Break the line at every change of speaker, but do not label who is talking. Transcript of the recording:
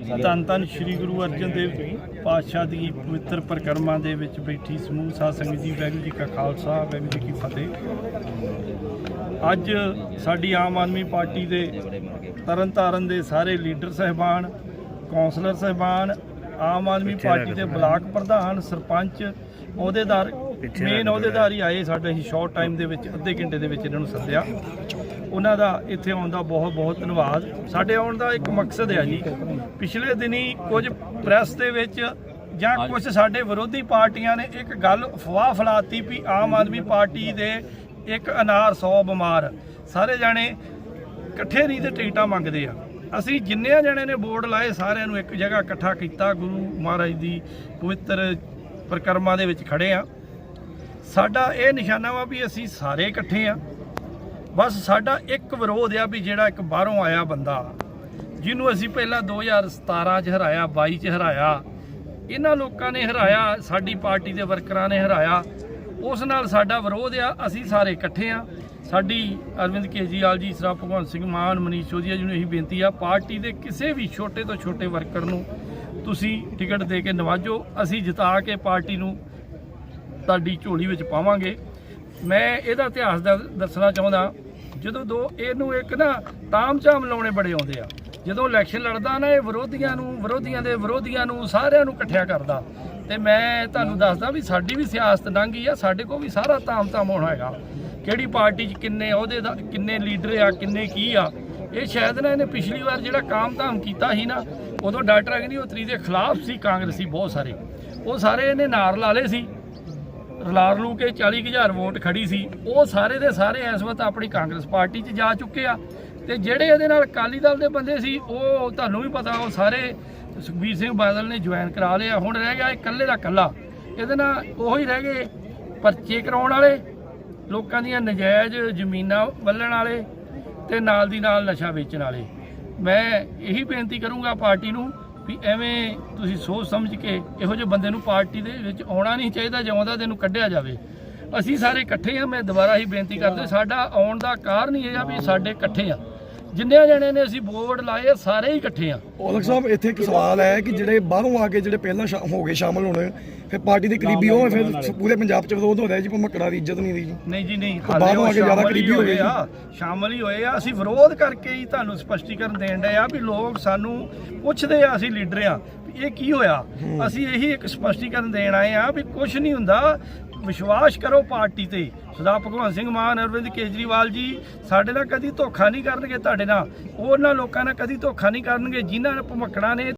ਧੰਨ ਧੰਨ ਸ੍ਰੀ ਗੁਰੂ ਅਰਜਨ ਦੇਵ ਪਾਤਸ਼ਾਹ ਦੀ ਪਵਿੱਤਰ ਪਰਿਕਰਮਾ ਦੇ ਵਿੱਚ ਬੈਠੀ ਸਮੂਹ ਸਾਧ ਸੰਗਤ ਜੀ ਵਾਹਿਗੁਰੂ ਜੀ ਕਾ ਖਾਲਸਾ ਵਾਹਿਗੁਰੂ ਜੀ ਕੀ ਫਤਿਹ। ਅੱਜ ਸਾਡੀ ਆਮ ਆਦਮੀ ਪਾਰਟੀ ਦੇ ਤਰਨਤਾਰਨ ਦੇ ਸਾਰੇ ਲੀਡਰ ਸਹਿਬਾਨ ਕੌਂਸਲਰ ਸਹਿਬਾਨ ਆਮ ਆਦਮੀ ਪਾਰਟੀ ਦੇ ਬਲਾਕ ਪ੍ਰਧਾਨ ਸਰਪੰਚ ਅਹੁਦੇਦਾਰ ਮੇਨ ਅਹੁਦੇਦਾਰ ਹੀ ਆਏ ਸਾਡੇ ਹੀ ਸ਼ਾਰਟ ਟਾਈਮ ਦੇ ਵਿੱਚ ਅੱਧੇ ਘੰਟੇ ਦੇ ਵਿੱਚ ਇਹਨਾਂ ਨੂੰ ਸੱਦਿਆ। ਉਹਨਾਂ ਦਾ ਇੱਥੇ ਆਉਣ ਦਾ ਬਹੁਤ ਬਹੁਤ ਧੰਨਵਾਦ। ਸਾਡੇ ਆਉਣ ਦਾ ਇੱਕ ਮਕਸਦ ਹੈ ਜੀ ਪਿਛਲੇ ਦਿਨੀ ਕੁਝ ਪ੍ਰੈਸ ਦੇ ਵਿੱਚ ਜਾਂ ਕੁਝ ਸਾਡੇ ਵਿਰੋਧੀ ਪਾਰਟੀਆਂ ਨੇ ਇੱਕ ਗੱਲ ਅਫਵਾਹ ਫੈਲਾਤੀ ਵੀ ਆਮ ਆਦਮੀ ਪਾਰਟੀ ਦੇ ਇੱਕ ਅਨਾਰ 100 ਬਿਮਾਰ। ਸਾਰੇ ਜਾਣੇ ਇਕੱਠੇ ਨਹੀਂ ਤੇ ਟਿਕਟਾਂ ਮੰਗਦੇ ਆ। ਅਸੀਂ ਜਿੰਨਿਆਂ ਜਣੇ ਨੇ ਬੋਰਡ ਲਾਏ ਸਾਰਿਆਂ ਨੂੰ ਇੱਕ ਜਗ੍ਹਾ ਇਕੱਠਾ ਕੀਤਾ। ਗੁਰੂ ਮਹਾਰਾਜ ਦੀ ਪਵਿੱਤਰ ਪ੍ਰਕਰਮਾਂ ਦੇ ਵਿੱਚ ਖੜੇ ਆ। ਸਾਡਾ ਇਹ ਨਿਸ਼ਾਨਾ ਵਾ ਵੀ ਅਸੀਂ ਸਾਰੇ ਇਕੱਠੇ ਆ। ਬਸ ਸਾਡਾ ਇੱਕ ਵਿਰੋਧ ਆ ਵੀ ਜਿਹੜਾ ਇੱਕ ਬਾਹਰੋਂ ਆਇਆ ਬੰਦਾ, ਜਿਹਨੂੰ ਅਸੀਂ ਪਹਿਲਾਂ 2017 ਚ ਹਰਾਇਆ 22 ਚ ਹਰਾਇਆ, ਇਹਨਾਂ ਲੋਕਾਂ ਨੇ ਹਰਾਇਆ, ਸਾਡੀ ਪਾਰਟੀ ਦੇ ਵਰਕਰਾਂ ਨੇ ਹਰਾਇਆ, ਉਸ ਨਾਲ ਸਾਡਾ ਵਿਰੋਧ ਆ, ਅਸੀਂ ਸਾਰੇ ਇਕੱਠੇ ਆ। ਸਾਡੀ ਅਰਵਿੰਦ ਕੇਜਰੀਵਾਲ ਜੀ, ਸਰਾ ਭਗਵੰਤ ਸਿੰਘ ਮਾਨ, ਮਨੀਸ਼ ਚੌਧਰੀ ਜੀ ਨੂੰ ਇਹੀ ਬੇਨਤੀ ਆ, ਪਾਰਟੀ ਦੇ ਕਿਸੇ ਵੀ ਛੋਟੇ ਤੋਂ ਛੋਟੇ ਵਰਕਰ ਨੂੰ ਤੁਸੀਂ ਟਿਕਟ ਦੇ ਕੇ ਨਵਾਜੋ, ਅਸੀਂ ਜਿਤਾ ਕੇ ਪਾਰਟੀ ਨੂੰ ਤੁਹਾਡੀ ਝੋਲੀ ਵਿੱਚ ਪਾਵਾਂਗੇ। ਮੈਂ ਇਹਦਾ ਇਤਿਹਾਸ ਦਾ ਦੱਸਣਾ ਚਾਹੁੰਦਾ ਜਦੋਂ ਦੋ ਇਹਨੂੰ ਇੱਕ ਨਾ ਤਾਮਝਾਮ ਲਾਉਣੇ ਬੜੇ ਆਉਂਦੇ ਆ। ਜਦੋਂ ਇਲੈਕਸ਼ਨ ਲੜਦਾ ਨਾ, ਇਹ ਵਿਰੋਧੀਆਂ ਨੂੰ, ਵਿਰੋਧੀਆਂ ਦੇ ਵਿਰੋਧੀਆਂ ਨੂੰ ਸਾਰਿਆਂ ਨੂੰ ਇਕੱਠਿਆ ਕਰਦਾ। ਤੇ ਮੈਂ ਤੁਹਾਨੂੰ ਦੱਸਦਾ ਵੀ ਸਾਡੀ ਵੀ ਸਿਆਸਤ ਲੰਘੀ ਆ, ਸਾਡੇ ਕੋਲ ਵੀ ਸਾਰਾ ਤਾਮਝਾਮ ਹੋਣਾ ਹੈਗਾ। ਕਿਹੜੀ ਪਾਰਟੀ 'ਚ ਕਿੰਨੇ ਅਹੁਦੇ ਦਾ, ਕਿੰਨੇ ਲੀਡਰ ਆ, ਕਿੰਨੇ ਕੀ ਆ। ਇਹ ਸ਼ਾਇਦ ਨਾ ਇਹਨੇ ਪਿਛਲੀ ਵਾਰ ਜਿਹੜਾ ਕਾਮ-ਧਾਮ ਕੀਤਾ ਸੀ ਨਾ, ਉਦੋਂ ਡਾਕਟਰ ਅਗਨੀਹੋਤਰੀ ਦੇ ਖਿਲਾਫ ਸੀ, ਕਾਂਗਰਸੀ ਬਹੁਤ ਸਾਰੇ। ਉਹ ਸਾਰੇ ਇਹਨੇ ਨਾਰ ਲਾ ਲਏ ਸੀ। ਰਲਾਰ ਲੂ ਕੇ 40000 ਵੋਟ ਖੜੀ ਸੀ, ਉਹ ਸਾਰੇ ਦੇ ਸਾਰੇ ਇਸ ਵਕਤ ਆਪਣੀ ਕਾਂਗਰਸ ਪਾਰਟੀ 'ਚ ਜਾ ਚੁੱਕੇ ਆ। ਤੇ ਜਿਹੜੇ ਇਹਦੇ ਨਾਲ ਅਕਾਲੀ ਦਲ ਦੇ ਬੰਦੇ ਸੀ, ਉਹ ਤੁਹਾਨੂੰ ਵੀ ਪਤਾ, ਉਹ ਸਾਰੇ ਸੁਖਬੀਰ ਸਿੰਘ ਬਾਦਲ ਨੇ ਜੁਆਇਨ ਕਰਾ ਲਿਆ। ਹੁਣ ਰਹਿ ਗਿਆ ਇਹ ਇਕੱਲੇ ਦਾ ਇਕੱਲਾ। ਇਹਦੇ ਨਾਲ ਉਹੀ ਰਹਿ ਗਏ ਪਰਚੇ ਕਰਾਉਣ ਵਾਲੇ, ਲੋਕਾਂ ਦੀਆਂ ਨਜਾਇਜ਼ ਜ਼ਮੀਨਾਂ ਵੱਲਣ ਵਾਲੇ ਤੇ ਨਾਲ ਦੀ ਨਾਲ ਨਸ਼ਾ ਵੇਚਣ ਵਾਲੇ। ਮੈਂ ਇਹੀ ਬੇਨਤੀ ਕਰੂੰਗਾ ਪਾਰਟੀ ਨੂੰ ਵੀ ਐਵੇਂ ਤੁਸੀਂ ਸੋਚ ਸਮਝ ਕੇ ਇਹੋ ਜਿਹੇ ਬੰਦੇ ਨੂੰ ਪਾਰਟੀ ਦੇ ਵਿੱਚ ਆਉਣਾ ਨਹੀਂ ਚਾਹੀਦਾ ਜੇ ਆਉਂਦਾ ਤੇ ਇਹਨੂੰ ਕੱਢਿਆ ਜਾਵੇ। ਅਸੀਂ ਸਾਰੇ ਇਕੱਠੇ ਆ, ਮੈਂ ਦੁਬਾਰਾ ਹੀ ਬੇਨਤੀ ਕਰਦਾ, ਸਾਡਾ ਆਉਣ ਦਾ ਕਾਰਨ ਹੀ ਇਹ ਆ ਵੀ ਸਾਡੇ ਇਕੱਠੇ ਆ। ਜਿੰਨੇ ਜਣੇ ਨੇ ਅਸੀਂ ਬੋਰਡ ਲਾਏ ਸਾਰੇ ਹੀ ਇਕੱਠੇ ਆ।
ਔਲਖ ਸਾਹਿਬ ਇੱਥੇ ਇੱਕ ਸਵਾਲ ਹੈ ਕਿ ਜਿਹੜੇ ਬਾਹਰੋਂ ਆ ਕੇ ਜਿਹੜੇ ਪਹਿਲਾਂ ਸ਼ਾ- ਹੋ ਗਏ ਸ਼ਾਮਲ ਹੋਣ ਫਿਰ ਪਾਰਟੀ ਦੇ ਕਰੀਬੀ ਉਹ ਫਿਰ ਪੂਰੇ ਪੰਜਾਬ 'ਚ ਵਿਰੋਧ ਹੋ ਰਿਹਾ ਜੀ ਭਮਕੜਾ ਦੀ ਇੱਜ਼ਤ ਨਹੀਂ ਰਹੀ ਜੀ।
ਨਹੀਂ ਜੀ ਨਹੀਂ
ਬਾਹਰੋਂ
ਉਹ
ਆ ਕੇ ਜ਼ਿਆਦਾ
ਸ਼ਾਮਲ ਹੀ
ਕਰੀਬੀ ਹੋ ਗਏ
ਹੋਏ ਆ ਸ਼ਾਮਲ ਹੀ ਹੋਏ ਆ। ਅਸੀਂ ਵਿਰੋਧ ਕਰਕੇ ਹੀ ਤੁਹਾਨੂੰ ਸਪਸ਼ਟੀਕਰਨ ਦੇਣ ਡਏ ਆ ਵੀ ਲੋਕ ਸਾਨੂੰ ਪੁੱਛਦੇ ਆ ਅਸੀਂ ਲੀਡਰ ਆ। ਵੀ ਇਹ ਕੀ ਹੋਇਆ? ਅਸੀਂ ਇਹੀ ਇੱਕ ਸਪਸ਼ਟੀਕਰਨ ਦੇਣ ਆਏ ਆ ਵੀ ਕੁਝ ਨਹੀਂ ਹੁੰਦਾ। ਵਿਸ਼ਵਾਸ ਕਰੋ ਪਾਰਟੀ ਤੇ। ਸਰਦਾਰ ਭਗਵੰਤ ਸਿੰਘ ਮਾਨ, ਅਰਵਿੰਦ ਕੇਜਰੀਵਾਲ ਜੀ, ਸਾਡੇ ਨਾਲ ਕਦੀ ਧੋਖਾ ਨਹੀਂ ਕਰਨਗੇ ਤੁਹਾਡੇ ਨਾਲ। ਉਹਨਾਂ ਲੋਕਾਂ ਨਾਲ ਕਦੀ ਧੋਖਾ ਨਹੀਂ ਕਰਨਗੇ, ਜਿਨ੍ਹਾਂ ਨੇ ਭਮਕੜਾ ਨੇ